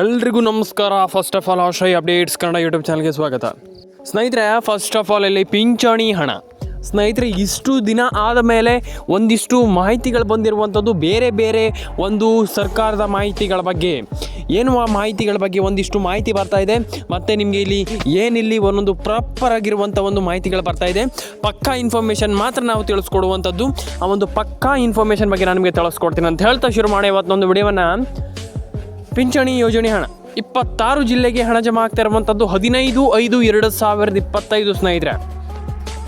ಎಲ್ರಿಗೂ ನಮಸ್ಕಾರ. First of all astro updates Kannada YouTube ಚಾನಲ್ಗೆ ಸ್ವಾಗತ. ಸ್ನೇಹಿತರೆ ಫಸ್ಟ್ ಆಫ್ ಆಲ್ ಇಲ್ಲಿ ಪಿಂಚಣಿ ಹಣ. ಸ್ನೇಹಿತರೆ, ಇಷ್ಟು ದಿನ ಆದ ಮೇಲೆ ಒಂದಿಷ್ಟು ಮಾಹಿತಿಗಳು ಬಂದಿರುವಂಥದ್ದು ಬೇರೆ ಬೇರೆ ಒಂದು ಸರ್ಕಾರದ ಮಾಹಿತಿಗಳ ಬಗ್ಗೆ. ಏನು ಆ ಮಾಹಿತಿಗಳ ಬಗ್ಗೆ ಒಂದಿಷ್ಟು ಮಾಹಿತಿ ಬರ್ತಾ ಇದೆ. ಮತ್ತು ನಿಮಗೆ ಇಲ್ಲಿ ಏನಿಲ್ಲಿ ಒಂದೊಂದು ಪ್ರಾಪರ್ ಆಗಿರುವಂಥ ಒಂದು ಮಾಹಿತಿಗಳು ಬರ್ತಾ ಇದೆ. ಪಕ್ಕಾ ಇನ್ಫಾರ್ಮೇಷನ್ ಮಾತ್ರ ನಾವು ತಿಳಿಸ್ಕೊಡುವಂಥದ್ದು. ಆ ಒಂದು ಪಕ್ಕಾ ಇನ್ಫಾರ್ಮೇಷನ್ ಬಗ್ಗೆ ನಾನು ನಿಮಗೆ ತಿಳಿಸ್ಕೊಡ್ತೀನಿ ಅಂತ ಹೇಳ್ತಾ ಶುರು ಮಾಡಿ ಇವತ್ತೊಂದು ವಿಡಿಯೋವನ್ನು. ಪಿಂಚಣಿ ಯೋಜನೆ ಹಣ. ಇಪ್ಪತ್ತಾರು ಜಿಲ್ಲೆಗೆ ಹಣ ಜಮಾ ಆಗ್ತಾ ಇರುವಂಥದ್ದು ಹದಿನೈದು ಐದು ಎರಡು ಸಾವಿರದ ಇಪ್ಪತ್ತೈದು ಸ್ನೇಹಿತರೆ.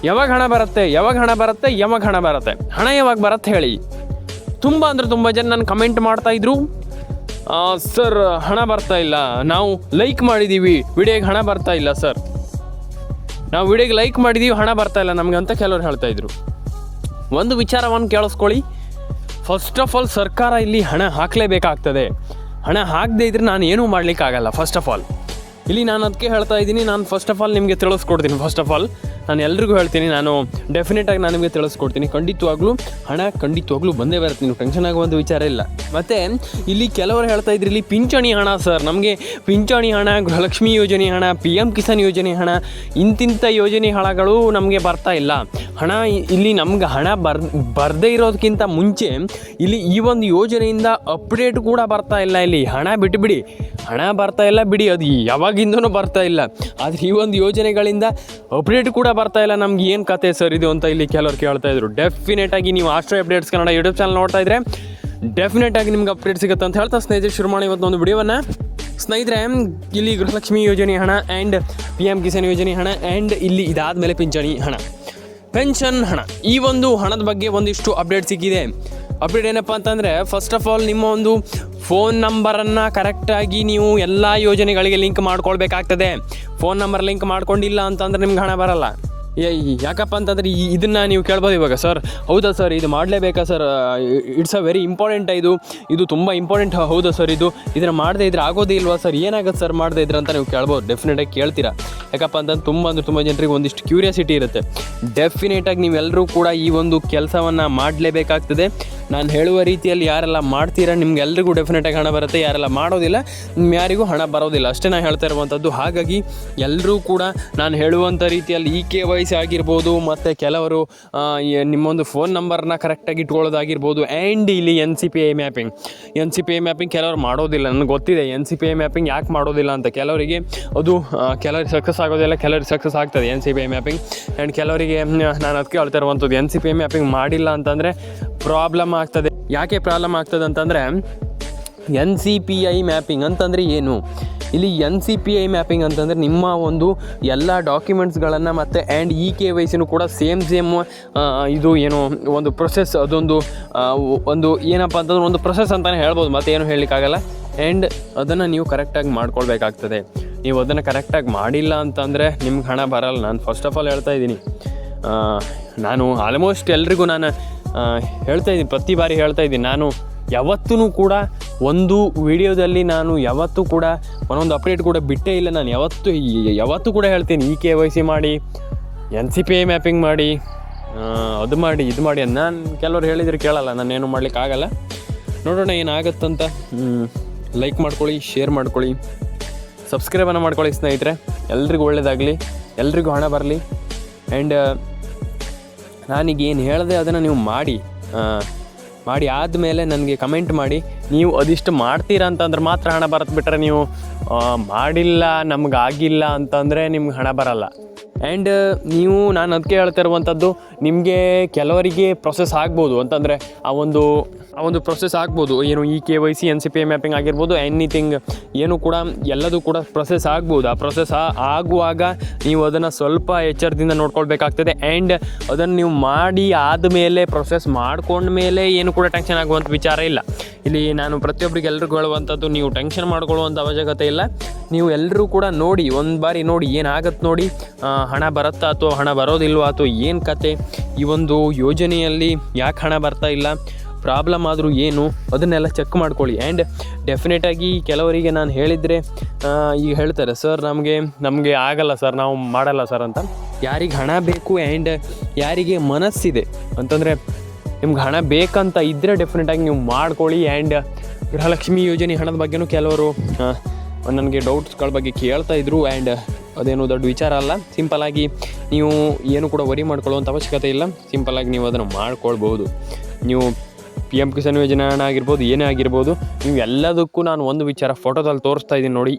ಯಾವಾಗ ಹಣ ಬರುತ್ತೆ, ಯಾವಾಗ ಹಣ ಬರುತ್ತೆ, ಯಾವಾಗ ಹಣ ಬರುತ್ತೆ, ಹಣ ಯಾವಾಗ ಬರುತ್ತೆ ಹೇಳಿ. ತುಂಬ ಅಂದರೆ ತುಂಬ ಜನ ನಾನು ಕಮೆಂಟ್ ಮಾಡ್ತಾ ಇದ್ರು. ಸರ್ ಹಣ ಬರ್ತಾ ಇಲ್ಲ. ನಾವು ಲೈಕ್ ಮಾಡಿದ್ದೀವಿ ವಿಡಿಯೋಗೆ ಹಣ ಬರ್ತಾ ಇಲ್ಲ ಸರ್ ನಾವು ವಿಡಿಯೋಗೆ ಲೈಕ್ ಮಾಡಿದ್ದೀವಿ ಹಣ ಬರ್ತಾ ಇಲ್ಲ ನಮಗೆ ಅಂತ ಕೆಲವರು ಹೇಳ್ತಾ ಇದ್ರು. ಒಂದು ವಿಚಾರವನ್ನು ಕೇಳಿಸ್ಕೊಳ್ಳಿ. ಫಸ್ಟ್ ಆಫ್ ಆಲ್ ಸರ್ಕಾರ ಇಲ್ಲಿ ಹಣ ಹಾಕಲೇಬೇಕಾಗ್ತದೆ. ಹಣ ಹಾಕದೇ ಇದ್ರೆ ನಾನು ಏನೂ ಮಾಡಲಿಕ್ಕಾಗಲ್ಲ ಫಸ್ಟ್ ಆಫ್ ಆಲ್ ಇಲ್ಲಿ ನಾನು ಅದಕ್ಕೆ ಹೇಳ್ತಾ ಇದ್ದೀನಿ, ನಾನು ಫಸ್ಟ್ ಆಫ್ ಆಲ್ ನಿಮಗೆ ತಿಳಿಸ್ಕೊಡ್ತೀನಿ ಫಸ್ಟ್ ಆಫ್ ಆಲ್ ನಾನು ಎಲ್ರಿಗೂ ಹೇಳ್ತೀನಿ, ನಾನು ಡೆಫಿನೆಟಾಗಿ ನಾನು ನಿಮಗೆ ತಿಳಿಸ್ಕೊಡ್ತೀನಿ. ಖಂಡಿತವಾಗ್ಲೂ, ಹಣ ಖಂಡಿತವಾಗ್ಲೂ ಬಂದೇ ಬರುತ್ತೆ, ನೀವು ಟೆನ್ಷನ್ ಆಗುವಂಥ ವಿಚಾರ ಇಲ್ಲ. ಮತ್ತು, ಇಲ್ಲಿ ಕೆಲವರು ಹೇಳ್ತಾ ಇದ್ರು, ಇಲ್ಲಿ ಪಿಂಚಣಿ ಹಣ ಸರ್, ನಮಗೆ ಪಿಂಚಣಿ ಹಣ, ಗೃಹಲಕ್ಷ್ಮಿ ಯೋಜನೆ ಹಣ ಪಿ ಎಂ ಕಿಸಾನ್ ಯೋಜನೆ ಹಣ ಇಂತಿಂಥ ಯೋಜನೆ ಹಣಗಳು ನಮಗೆ ಬರ್ತಾ ಇಲ್ಲ. ಹಣ ಇಲ್ಲಿ ನಮ್ಗೆ ಹಣ ಬರ್, ಬರದೇ ಇರೋದಕ್ಕಿಂತ ಮುಂಚೆ, ಇಲ್ಲಿ ಈ ಒಂದು ಯೋಜನೆಯಿಂದ ಅಪ್ಡೇಟ್ ಕೂಡ ಬರ್ತಾ ಇಲ್ಲ ಇಲ್ಲಿ. ಹಣ ಬಿಟ್ಟುಬಿಡಿ ಹಣ ಬರ್ತಾ ಇಲ್ಲ ಬಿಡಿ, ಅದು ಯಾವಾಗಿಂದನೂ ಬರ್ತಾ ಇಲ್ಲ. ಆದರೆ ಈ ಒಂದು ಯೋಜನೆಗಳಿಂದ ಅಪ್ಡೇಟ್ ಕೂಡ ಬರ್ತಾ ಇಲ್ಲ, ನಮ್ಗೆ ಏನು ಕತೆ ಸರ್ ಇದು ಅಂತ ಇಲ್ಲಿ ಕೆಲವರು ಕೇಳ್ತಾ ಇದ್ರು. ಡೆಫಿನೆಟ್ ಆಗಿ ನೀವು astro updates Kannada YouTube channel ನೋಡ್ತಾ ಇದ್ರೆ ಡೆಫಿನೆಟ್ ಆಗಿ ನಿಮ್ಗೆ ಅಪ್ಡೇಟ್ ಸಿಗುತ್ತೆ ಅಂತ ಹೇಳ್ತಾ ಸ್ನೇಹಿತರೆ, ಶುರು ಮಾಡಿ ಇವತ್ತೊಂದು ವಿಡಿಯೋವನ್ನ. ಸ್ನೇಹಿತರೆ, ಇಲ್ಲಿ ಗೃಹಲಕ್ಷ್ಮಿ ಯೋಜನೆ ಹಣ ಆ್ಯಂಡ್ ಪಿ ಎಂ ಕಿಸಾನ್ ಯೋಜನೆ ಹಣ ಆ್ಯಂಡ್ ಇಲ್ಲಿ ಇದಾದಮೇಲೆ ಪಿಂಚಣಿ ಹಣ. ಪೆನ್ಷನ್ ಹಣ. ಈ ಒಂದು ಹಣದ ಬಗ್ಗೆ ಒಂದಿಷ್ಟು ಅಪ್ಡೇಟ್ ಸಿಕ್ಕಿದೆ. ಅಪ್ಡೇಟ್ ಏನಪ್ಪ ಅಂತಂದರೆ ಫಸ್ಟ್ ಆಫ್ ಆಲ್ ನಿಮ್ಮ ಒಂದು ಫೋನ್ ನಂಬರನ್ನು ಕರೆಕ್ಟಾಗಿ ನೀವು ಎಲ್ಲ ಯೋಜನೆಗಳಿಗೆ ಲಿಂಕ್ ಮಾಡ್ಕೊಳ್ಬೇಕಾಗ್ತದೆ. ಫೋನ್ ನಂಬರ್ ಲಿಂಕ್ ಮಾಡ್ಕೊಂಡಿಲ್ಲ ಅಂತಂದ್ರೆ ನಿಮ್ಗೆ ಹಣ ಬರಲ್ಲ. ಯಾಕಪ್ಪ ಅಂತಂದರೆ ಈ ಇದನ್ನು ನೀವು ಕೇಳ್ಬೋದು ಇವಾಗ, ಸರ್. ಹೌದಾ, ಸರ್? ಇದು ಮಾಡಲೇಬೇಕಾ, sir? It's a very important ಇದು. ಇದು ತುಂಬ ಇಂಪಾರ್ಟೆಂಟ್ ಹೌದಾ, ಸರ್ ಇದು? ಇದನ್ನು ಮಾಡದೇ ಇದ್ರೆ ಆಗೋದೇ ಇಲ್ವಾ, ಸರ್? ಏನಾಗುತ್ತೆ, ಸರ್, ಮಾಡದೇ ಇದ್ರೆ ಅಂತ ನೀವು ಕೇಳ್ಬೋದು. ಡೆಫಿನೆಟಾಗಿ ಕೇಳ್ತೀರಾ? ಯಾಕಪ್ಪ ಅಂತಂದ್ರೆ ತುಂಬ ಅಂದ್ರೆ ತುಂಬ ಜನರಿಗೆ ಒಂದಿಷ್ಟು ಕ್ಯೂರಿಯಾಸಿಟಿ ಇರುತ್ತೆ. ಡೆಫಿನೆಟಾಗಿ ನೀವೆಲ್ಲರೂ ಕೂಡ ಈ ಒಂದು ಕೆಲಸವನ್ನು ಮಾಡಲೇಬೇಕಾಗ್ತದೆ. ನಾನು ಹೇಳುವ ರೀತಿಯಲ್ಲಿ ಯಾರೆಲ್ಲ ಮಾಡ್ತೀರಾ ನಿಮ್ಗೆ ಎಲ್ರಿಗೂ ಡೆಫಿನೆಟಾಗಿ ಹಣ ಬರುತ್ತೆ, ಯಾರೆಲ್ಲ ಮಾಡೋದಿಲ್ಲ ಯಾರಿಗೂ ಹಣ ಬರೋದಿಲ್ಲ. ಅಷ್ಟೇ ನಾನು ಹೇಳ್ತಾ ಇರುವಂಥದ್ದು. ಹಾಗಾಗಿ ಎಲ್ಲರೂ ಕೂಡ ನಾನು ಹೇಳುವಂಥ ರೀತಿಯಲ್ಲಿ ಇ ಕೆ ವೈ ಸಿ ಆಗಿರ್ಬೋದು, ಮತ್ತು ಕೆಲವರು ನಿಮ್ಮೊಂದು ಫೋನ್ ನಂಬರ್ನ ಕರೆಕ್ಟಾಗಿ ಇಟ್ಕೊಳ್ಳೋದಾಗಿರ್ಬೋದು ಆ್ಯಂಡ್ ಇಲ್ಲಿ N C P I mapping N C P I mapping ಕೆಲವರು ಮಾಡೋದಿಲ್ಲ. ನನಗೆ ಗೊತ್ತಿದೆ N C P I mapping ಯಾಕೆ ಮಾಡೋದಿಲ್ಲ ಅಂತ. ಕೆಲವರಿಗೆ ಅದು ಕೆಲವರಿಗೆ ಸಕ್ಸಸ್ ಆಗೋದಿಲ್ಲ, ಕೆಲವರಿಗೆ ಸಕ್ಸಸ್ ಆಗ್ತದೆ N C P I mapping and ಕೆಲವರಿಗೆ ನಾನು ಅದಕ್ಕೆ ಹೇಳ್ತಾ ಇರುವಂಥದ್ದು N C P I mapping ಮಾಡಿಲ್ಲ ಅಂತಂದರೆ ಪ್ರಾಬ್ಲಮ್ ಆಗ್ತದೆ. ಯಾಕೆ ಪ್ರಾಬ್ಲಮ್ ಆಗ್ತದೆ ಅಂತಂದರೆ N C P I mapping ಅಂತಂದರೆ ಏನು? ಇಲ್ಲಿ N C P I mapping ಅಂತಂದರೆ ನಿಮ್ಮ ಒಂದು ಎಲ್ಲ ಡಾಕ್ಯುಮೆಂಟ್ಸ್ಗಳನ್ನು ಮತ್ತು ಆ್ಯಂಡ್ ಇ ಕೆ ವೈ ಸಿನೂ ಕೂಡ ಸೇಮ್ ಸೇಮ್ ಇದು ಏನು, ಒಂದು ಪ್ರೊಸೆಸ್ ಅದೊಂದು ಒಂದು ಏನಪ್ಪ ಅಂತಂದ್ರೆ ಒಂದು ಪ್ರೊಸೆಸ್ ಅಂತಲೇ ಹೇಳ್ಬೋದು ಮತ್ತೆ ಏನು ಹೇಳಲಿಕ್ಕಾಗಲ್ಲ. ಆ್ಯಂಡ್ ಅದನ್ನು ನೀವು ಕರೆಕ್ಟಾಗಿ ಮಾಡ್ಕೊಳ್ಬೇಕಾಗ್ತದೆ. ನೀವು ಅದನ್ನು ಕರೆಕ್ಟಾಗಿ ಮಾಡಿಲ್ಲ ಅಂತಂದರೆ ನಿಮ್ಗೆ ಹಣ ಬರಲ್ಲ. ನಾನು ಫಸ್ಟ್ ಆಫ್ ಆಲ್ ಹೇಳ್ತಾ ಇದ್ದೀನಿ. ನಾನು ಆಲ್ಮೋಸ್ಟ್ ಎಲ್ರಿಗೂ ನಾನು ಹೇಳ್ತಾ ಇದ್ದೀನಿ, ಪ್ರತಿ ಬಾರಿ ಹೇಳ್ತಾ ಇದ್ದೀನಿ. ನಾನು ಯಾವತ್ತೂ ಕೂಡ ಒಂದು ವಿಡಿಯೋದಲ್ಲಿ ನಾನು ಯಾವತ್ತೂ ಕೂಡ ಒಂದೊಂದು ಅಪ್ಡೇಟ್ ಕೂಡ ಬಿಟ್ಟೇ ಇಲ್ಲ. ನಾನು ಯಾವತ್ತೂ ಯಾವತ್ತೂ ಕೂಡ ಹೇಳ್ತೀನಿ ಇ ಕೆ ವೈ ಸಿ ಮಾಡಿ, N C P I mapping ಮಾಡಿ ಅದು ಮಾಡಿ, ಇದು ಮಾಡಿ ನಾನು ಕೆಲವ್ರು ಹೇಳಿದರೆ ಕೇಳಲ್ಲ, ನಾನೇನು ಮಾಡ್ಲಿಕ್ಕೆ ಆಗಲ್ಲ. ನೋಡೋಣ ಏನಾಗುತ್ತಂತ. ಲೈಕ್ ಮಾಡ್ಕೊಳ್ಳಿ ಶೇರ್ ಮಾಡ್ಕೊಳ್ಳಿ ಸಬ್ಸ್ಕ್ರೈಬನ್ನು ಮಾಡ್ಕೊಳ್ಳಿ ಸ್ನೇಹಿತರೆ. ಎಲ್ರಿಗೂ ಒಳ್ಳೇದಾಗಲಿ, ಎಲ್ರಿಗೂ ಹಣ ಬರಲಿ. ಆ್ಯಂಡ್ ನಾನೀಗ ಏನು ಹೇಳಿದೆ ಅದನ್ನು ನೀವು ಮಾಡಿ. ಮಾಡಿ ಆದಮೇಲೆ ನನಗೆ ಕಮೆಂಟ್ ಮಾಡಿ. ನೀವು ಅದಿಷ್ಟು ಮಾಡ್ತೀರಾ ಅಂತಂದ್ರೆ ಮಾತ್ರ ಹಣ ಬರತ್ಬಿಟ್ರೆ ಬಿಟ್ಟರೆ ನೀವು ಮಾಡಿಲ್ಲ, ನಮಗಾಗಿಲ್ಲ ಅಂತಂದರೆ ನಿಮ್ಗೆ ಹಣ ಬರಲ್ಲ. ಆ್ಯಂಡ್ ನೀವು, ನಾನು ಅದಕ್ಕೆ ಹೇಳ್ತಾ ಇರುವಂಥದ್ದು ನಿಮಗೆ ಕೆಲವರಿಗೆ ಪ್ರೊಸೆಸ್ ಆಗ್ಬೋದು ಅಂತಂದರೆ, ಆ ಒಂದು ಆ ಒಂದು ಪ್ರೊಸೆಸ್ ಆಗ್ಬೋದು. ಏನು E K Y C N C P mapping ಆಗಿರ್ಬೋದು ಎನಿಥಿಂಗ್ ಏನು ಕೂಡ, ಎಲ್ಲದೂ ಕೂಡ ಪ್ರೊಸೆಸ್ ಆಗ್ಬೋದು. ಆ ಪ್ರೊಸೆಸ್ ಆಗುವಾಗ ನೀವು ಅದನ್ನು ಸ್ವಲ್ಪ ಎಚ್ಚರದಿಂದ ನೋಡ್ಕೊಳ್ಬೇಕಾಗ್ತದೆ. ಆ್ಯಂಡ್ ಅದನ್ನು ನೀವು ಮಾಡಿ ಆದಮೇಲೆ ಪ್ರೊಸೆಸ್ ಮಾಡ್ಕೊಂಡ ಮೇಲೆ ಏನು ಕೂಡ ಟೆನ್ಷನ್ ಆಗುವಂಥ ವಿಚಾರ ಇಲ್ಲ. ಇಲ್ಲಿ ನಾನು ಪ್ರತಿಯೊಬ್ಬರಿಗೆ ಎಲ್ರಿಗೂ ಹೇಳುವಂಥದ್ದು, ನೀವು ಟೆನ್ಷನ್ ಮಾಡ್ಕೊಳ್ಳುವಂಥ ಅವಶ್ಯಕತೆ ಇಲ್ಲ. ನೀವು ಎಲ್ಲರೂ ಕೂಡ ನೋಡಿ, ಒಂದು ಬಾರಿ ನೋಡಿ ಏನಾಗತ್ತೆ ನೋಡಿ. ಹಣ ಬರುತ್ತಾ ಅಥವಾ ಹಣ ಬರೋದಿಲ್ವಾ ಅಥವಾ ಏನು ಕತೆ? ಈ ಒಂದು ಯೋಜನೆಯಲ್ಲಿ ಯಾಕೆ ಹಣ ಬರ್ತಾ ಇಲ್ಲ? ಪ್ರಾಬ್ಲಮ್ ಆದರೂ ಏನು? ಅದನ್ನೆಲ್ಲ ಚೆಕ್ ಮಾಡ್ಕೊಳ್ಳಿ. ಆ್ಯಂಡ್ ಡೆಫಿನೆಟಾಗಿ ಕೆಲವರಿಗೆ ನಾನು ಹೇಳಿದರೆ ಈಗ ಹೇಳ್ತಾರೆ ಸರ್ ನಮಗೆ ನಮಗೆ ಆಗಲ್ಲ ಸರ್ ನಾವು ಮಾಡಲ್ಲ ಸರ್ ಅಂತ. ಯಾರಿಗೆ ಹಣ ಬೇಕು ಆ್ಯಂಡ್ ಯಾರಿಗೆ ಮನಸ್ಸಿದೆ? ಅಂತಂದರೆ ನಿಮ್ಗೆ ಹಣ ಬೇಕಂತ ಇದ್ದರೆ ಡೆಫಿನೆಟಾಗಿ ನೀವು ಮಾಡ್ಕೊಳ್ಳಿ ಆ್ಯಂಡ್ ಗೃಹಲಕ್ಷ್ಮಿ ಯೋಜನೆ ಹಣದ ಬಗ್ಗೆನೂ ಕೆಲವರು ನನಗೆ ಡೌಟ್ಸ್ಗಳ ಬಗ್ಗೆ ಕೇಳ್ತಾ ಇದ್ರು ಆ್ಯಂಡ್ ಅದೇನು ದೊಡ್ಡ ವಿಚಾರ ಅಲ್ಲ. ಸಿಂಪಲ್ಲಾಗಿ ನೀವು ಏನು ಕೂಡ ವರಿ ಮಾಡ್ಕೊಳ್ಳುವಂಥ ಅವಶ್ಯಕತೆ ಇಲ್ಲ. ಸಿಂಪಲ್ಲಾಗಿ ನೀವು ಅದನ್ನು ಮಾಡ್ಕೊಳ್ಬೋದು. ನೀವು ಪಿ ಎಂ ಕಿಸಾನ್ ಯೋಜನೆ ಹಣ ಆಗಿರ್ಬೋದು, ಏನೇ ಆಗಿರ್ಬೋದು, ನೀವು ಎಲ್ಲದಕ್ಕೂ ನಾನು ಒಂದು ವಿಚಾರ ಫೋಟೋದಲ್ಲಿ ತೋರಿಸ್ತಾ ಇದ್ದೀನಿ ನೋಡಿ.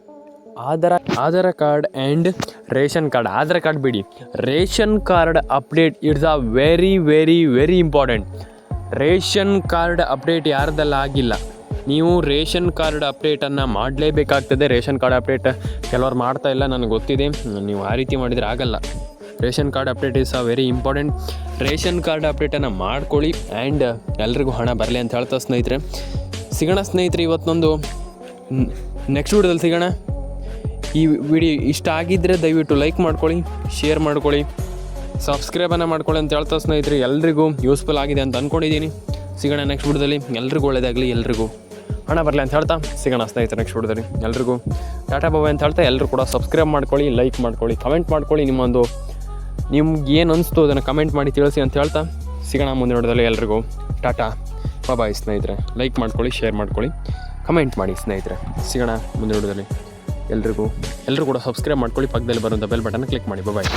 Aadhaar Aadhaar card and ration card. Aadhaar card ಬಿಡಿ. Ration card update it's a very very very important. Ration card update ಯಾರ್ದೆಲ್ಲ ಆಗಿಲ್ಲ? ನೀವು ರೇಷನ್ ಕಾರ್ಡ್ ಅಪ್ಡೇಟನ್ನು ಮಾಡಲೇಬೇಕಾಗ್ತದೆ. ರೇಷನ್ ಕಾರ್ಡ್ ಅಪ್ಡೇಟ್ ಕೆಲವ್ರು ಮಾಡ್ತಾ ಇಲ್ಲ, ನನಗೆ ಗೊತ್ತಿದೆ. ನೀವು ಆ ರೀತಿ ಮಾಡಿದರೆ ಆಗಲ್ಲ. Ration card update is a very important. Ration card ಅಪ್ಡೇಟನ್ನು ಮಾಡ್ಕೊಳ್ಳಿ ಆ್ಯಂಡ್ ಎಲ್ರಿಗೂ ಹಣ ಬರಲಿ ಅಂತ ಹೇಳ್ತಾ ಸ್ನೇಹಿತರೆ. ಸಿಗೋಣ ಸ್ನೇಹಿತರೆ, ಇವತ್ತೊಂದು ನೆಕ್ಸ್ಟ್ ವಿಡಿಯೋದಲ್ಲಿ ಸಿಗೋಣ. ಈ ವಿಡಿಯೋ ಇಷ್ಟ ಆಗಿದ್ದರೆ ದಯವಿಟ್ಟು ಲೈಕ್ ಮಾಡ್ಕೊಳ್ಳಿ, ಶೇರ್ ಮಾಡ್ಕೊಳ್ಳಿ ಸಬ್ಸ್ಕ್ರೈಬನ್ನು ಮಾಡ್ಕೊಳ್ಳಿ ಅಂತ ಹೇಳ್ತಾ ಸ್ನೇಹಿತರೆ, ಎಲ್ರಿಗೂ ಯೂಸ್ಫುಲ್ ಆಗಿದೆ ಅಂತ ಅಂದ್ಕೊಂಡಿದ್ದೀನಿ ಸಿಗೋಣ ನೆಕ್ಸ್ಟ್ ವಿಡಿಯೋದಲ್ಲಿ. ಎಲ್ರಿಗೂ ಒಳ್ಳೆಯದಾಗಲಿ ಎಲ್ರಿಗೂ. ಹಣ ಬರಲಿ ಅಂತ ಹೇಳ್ತಾ ಸಿಗೋಣ ಸ್ನೇಹಿತರೆ ನೆಕ್ಸ್ಟ್ ವಿಡಿಯೋದಲ್ಲಿ. ಎಲ್ರಿಗೂ. ಟಾಟಾ ಬಾಬಾ ಅಂತ ಹೇಳ್ತಾ ಎಲ್ಲರೂ ಕೂಡ ಸಬ್ಸ್ಕ್ರೈಬ್ ಮಾಡ್ಕೊಳ್ಳಿ, ಲೈಕ್ ಮಾಡ್ಕೊಳ್ಳಿ ಕಮೆಂಟ್ ಮಾಡ್ಕೊಳ್ಳಿ, ನಿಮ್ಮೊಂದು ನಿಮ್ಗೆ ಏನು ಅನಿಸ್ತು ಅದನ್ನು ಕಮೆಂಟ್ ಮಾಡಿ ತಿಳಿಸಿ ಅಂತ ಹೇಳ್ತಾ ಸಿಗೋಣ ಮುಂದಿನ ವಿಡಿಯೋದಲ್ಲಿ ಎಲ್ರಿಗೂ. ಟಾಟಾ ಬಾಬಾಯ್ ಸ್ನೇಹಿತರೆ, ಲೈಕ್ ಮಾಡ್ಕೊಳ್ಳಿ, ಶೇರ್ ಮಾಡ್ಕೊಳ್ಳಿ ಕಮೆಂಟ್ ಮಾಡಿ ಸ್ನೇಹಿತರೆ. ಸಿಗೋಣ ಮುಂದಿನ ವಿಡಿಯೋದಲ್ಲಿ. ಎಲ್ರಿಗೂ. ಎಲ್ಲರೂ ಕೂಡ ಸಬ್ಸ್ಕ್ರೈಬ್ ಮಾಡ್ಕೊಳ್ಳಿ ಪಕ್ಕದಲ್ಲಿ ಬರುವಂಥ ಬೆಲ್ ಬಟನ್ ಕ್ಲಿಕ್ ಮಾಡಿ. ಬಾಯ್